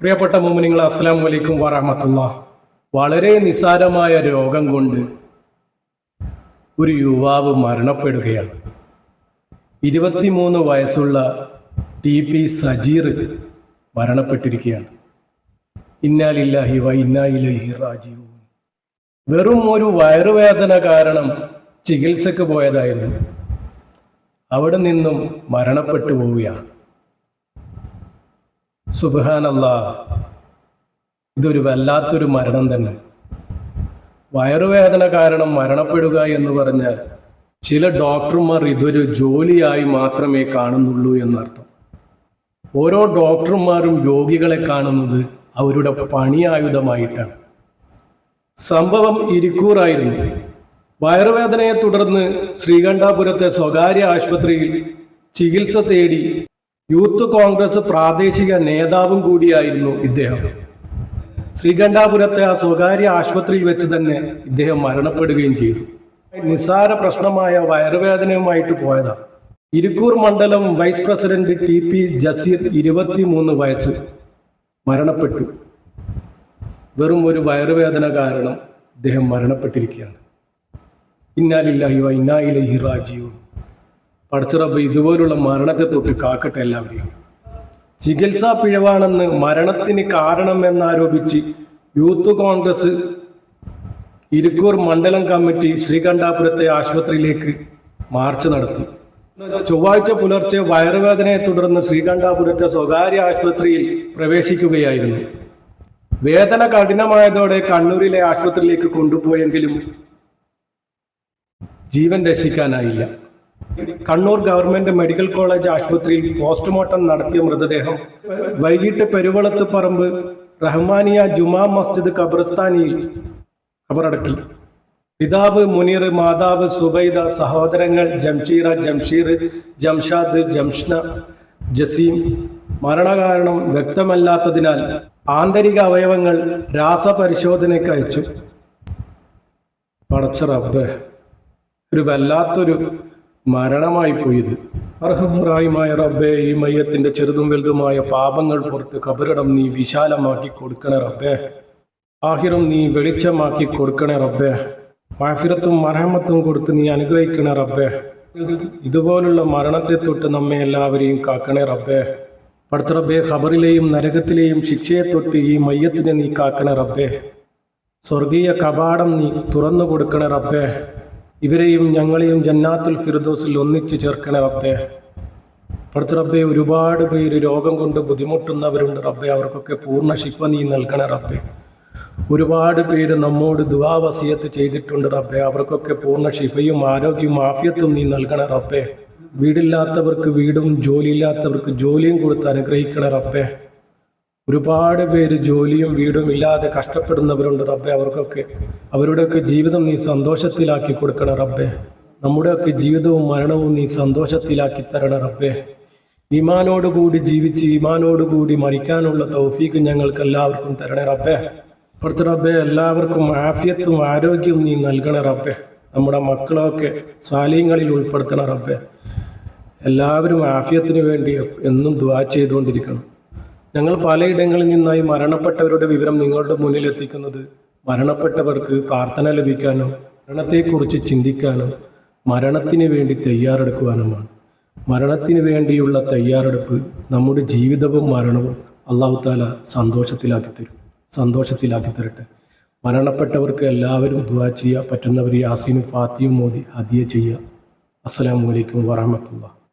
പ്രിയപ്പെട്ട മോമിനിങ്ങൾ അസ്സാം വലൈക്കും വറഹമത്തുള്ള. വളരെ നിസാരമായ രോഗം കൊണ്ട് ഒരു യുവാവ് മരണപ്പെടുകയാണ്. ഇരുപത്തിമൂന്ന് വയസ്സുള്ള ടി പി സജീർ മരണപ്പെട്ടിരിക്കുകയാണ്. ഇന്നാലില്ലാഹി വ ഇന്നായിലഹി റാജീവൂൻ വെറും ഒരു വയറുവേദന കാരണം ചികിത്സക്ക് പോയതായിരുന്നു. അവിടെ നിന്നും മരണപ്പെട്ടു പോവുകയാണ്. സുബാനല്ല ഇതൊരു വല്ലാത്തൊരു മരണം തന്നെ. വയറുവേദന കാരണം മരണപ്പെടുക എന്ന് പറഞ്ഞാൽ ചില ഡോക്ടർമാർ ഇതൊരു ജോലിയായി മാത്രമേ കാണുന്നുള്ളൂ എന്നർത്ഥം. ഓരോ ഡോക്ടർമാരും രോഗികളെ കാണുന്നത് അവരുടെ പണിയായുധമായിട്ടാണ്. സംഭവം ഇരിക്കൂറായിരുന്നു. വയറുവേദനയെ തുടർന്ന് ശ്രീകണ്ഠാപുരത്തെ സ്വകാര്യ ആശുപത്രിയിൽ ചികിത്സ തേടി യൂത്ത് കോൺഗ്രസ് പ്രാദേശിക നേതാവും കൂടിയായിരുന്നു ഇദ്ദേഹം. ശ്രീകണ്ഠാപുരത്തെ ആ സ്വകാര്യ ആശുപത്രിയിൽ വെച്ച് തന്നെ ഇദ്ദേഹം മരണപ്പെടുകയും ചെയ്തു. നിസാര പ്രശ്നമായ വയറുവേദനയുമായിട്ട് പോയതാണ് ഇരിക്കൂർ മണ്ഡലം vice president T P Jaseer ഇരുപത്തിമൂന്ന് വയസ്സ് മരണപ്പെട്ടു. വെറും ഒരു വയറുവേദന കാരണം ഇദ്ദേഹം മരണപ്പെട്ടിരിക്കുകയാണ്. ഇന്നാലില്ലാഹിയോ ഇന്നായിലഹി റാജിയോ പടച്ചിറപ്പ് ഇതുപോലുള്ള മരണത്തെ തൊട്ട് കാക്കട്ടെ എല്ലാവരെയും. ചികിത്സാ പിഴവാണെന്ന് മരണത്തിന് കാരണമെന്നാരോപിച്ച് യൂത്ത് കോൺഗ്രസ് ഇരിക്കൂർ മണ്ഡലം കമ്മിറ്റി ശ്രീകണ്ഠാപുരത്തെ ആശുപത്രിയിലേക്ക് മാർച്ച് നടത്തി. ചൊവ്വാഴ്ച പുലർച്ചെ വയറുവേദനയെ തുടർന്ന് ശ്രീകണ്ഠാപുരത്തെ സ്വകാര്യ ആശുപത്രിയിൽ പ്രവേശിക്കുകയായിരുന്നു. വേദന കഠിനമായതോടെ കണ്ണൂരിലെ ആശുപത്രിയിലേക്ക് കൊണ്ടുപോയെങ്കിലും ജീവൻ രക്ഷിക്കാനായില്ല. കണ്ണൂർ ഗവൺമെന്റ് മെഡിക്കൽ കോളേജ് ആശുപത്രിയിൽ പോസ്റ്റ്മോർട്ടം നടത്തിയ മൃതദേഹം വൈകിട്ട് പെരുവളത്ത് പറമ്പ് റഹ്മാനിയ ജുമാ മസ്ജിദ് ഖബർസ്ഥാനിയിൽ ഖബറടക്കി പിതാവ് മുനീർ മാതാവ് സുബൈദ സഹോദരങ്ങൾ ജംഷീറ ജംഷീർ ജംഷാദ് ജംഷ്ന ജസീം. മരണകാരണം വ്യക്തമല്ലാത്തതിനാൽ ആന്തരിക അവയവങ്ങൾ രാസപരിശോധനയ്ക്ക് അയച്ചു. പടച്ച റബ്ബ് ഒരു വല്ലാത്തൊരു മരണമായി പോയത്. അർഹമുറായുമായ റബ്ബേ ഈ മയ്യത്തിന്റെ ചെറുതും വലുതുമായ പാപങ്ങൾ പുറത്ത് കബറിടം നീ വിശാലമാക്കി കൊടുക്കണേ റബ്ബേ. ആഹിറും നീ വെളിച്ചമാക്കി കൊടുക്കണേ റബ്ബേ. മാഫിറത്തും മരഹമത്തും കൊടുത്ത് നീ അനുഗ്രഹിക്കണേ റബ്ബേ. ഇതുപോലുള്ള മരണത്തെ തൊട്ട് നമ്മെ എല്ലാവരെയും കാക്കണേ റബ്ബേ. പടുത്ത റബ്ബേ ഖബറിലെയും നരകത്തിലെയും ശിക്ഷയെ തൊട്ട് ഈ മയ്യത്തിനെ നീ കാക്കണേ റബ്ബേ. സ്വർഗീയ കപാടം നീ തുറന്നു കൊടുക്കണേ റബ്ബേ. ഇവരെയും ഞങ്ങളെയും ജന്നാത്തുൽ ഫിർദോസിൽ ഒന്നിച്ചു ചേർക്കണേ റബ്ബെ. പഠിച്ച റബ്ബെ ഒരുപാട് പേര് രോഗം കൊണ്ട് ബുദ്ധിമുട്ടുന്നവരുണ്ട് റബ്ബെ. അവർക്കൊക്കെ പൂർണ ശിഫ നീ നൽകണേ റബ്ബെ. ഒരുപാട് പേര് നമ്മോട് ദുവാവസിയത്ത് ചെയ്തിട്ടുണ്ട് റബ്ബെ. അവർക്കൊക്കെ പൂർണ ശിഫയും ആരോഗ്യവും ആഫിയത്തും നീ നൽകണേ റബ്ബെ. വീടില്ലാത്തവർക്ക് വീടും ജോലിയില്ലാത്തവർക്ക് ജോലിയും കൊടുത്ത് അനുഗ്രഹിക്കണേ റബ്ബേ. ഒരുപാട് പേര് ജോലിയും വീടും ഇല്ലാതെ കഷ്ടപ്പെടുന്നവരുണ്ട് റബ്ബെ. അവർക്കൊക്കെ അവരുടെയൊക്കെ ജീവിതം നീ സന്തോഷത്തിലാക്കി കൊടുക്കണം റബ്ബെ. നമ്മുടെയൊക്കെ ജീവിതവും മരണവും നീ സന്തോഷത്തിലാക്കി തരണം റബ്ബെ. ഈമാനോടുകൂടി ജീവിച്ച് ഈമാനോടുകൂടി മരിക്കാനുള്ള തൗഫീക്ക് ഞങ്ങൾക്ക് എല്ലാവർക്കും തരണേ റബ്ബെ. പുറത്ത് റബ്ബെ എല്ലാവർക്കും ആഫിയത്തും ആരോഗ്യവും നീ നൽകണേ റബ്ബെ. നമ്മുടെ മക്കളൊക്കെ സ്വാലീങ്ങളിൽ ഉൾപ്പെടുത്തണം റബ്ബെ. എല്ലാവരും ആഫിയത്തിന് വേണ്ടി എന്നും ദ്വാ ചെയ്തുകൊണ്ടിരിക്കണം. ഞങ്ങൾ പലയിടങ്ങളിൽ നിന്നായി മരണപ്പെട്ടവരുടെ വിവരം നിങ്ങളുടെ മുന്നിൽ എത്തിക്കുന്നത് മരണപ്പെട്ടവർക്ക് പ്രാർത്ഥന ലഭിക്കാനും മരണത്തെക്കുറിച്ച് ചിന്തിക്കാനും മരണത്തിന് വേണ്ടി തയ്യാറെടുക്കുവാനുമാണ്. മരണത്തിന് വേണ്ടിയുള്ള തയ്യാറെടുപ്പ് നമ്മുടെ ജീവിതവും മരണവും അള്ളാഹു താല സന്തോഷത്തിലാക്കി തരും. സന്തോഷത്തിലാക്കി തരട്ടെ. മരണപ്പെട്ടവർക്ക് എല്ലാവരും ദുവാ ചെയ്യുക പറ്റുന്നവർ യാസീനും ഫാത്തിയും മോദി ഹദിയ ചെയ്യുക അസ്സലാമു അലൈക്കും വറഹമത്തുള്ള.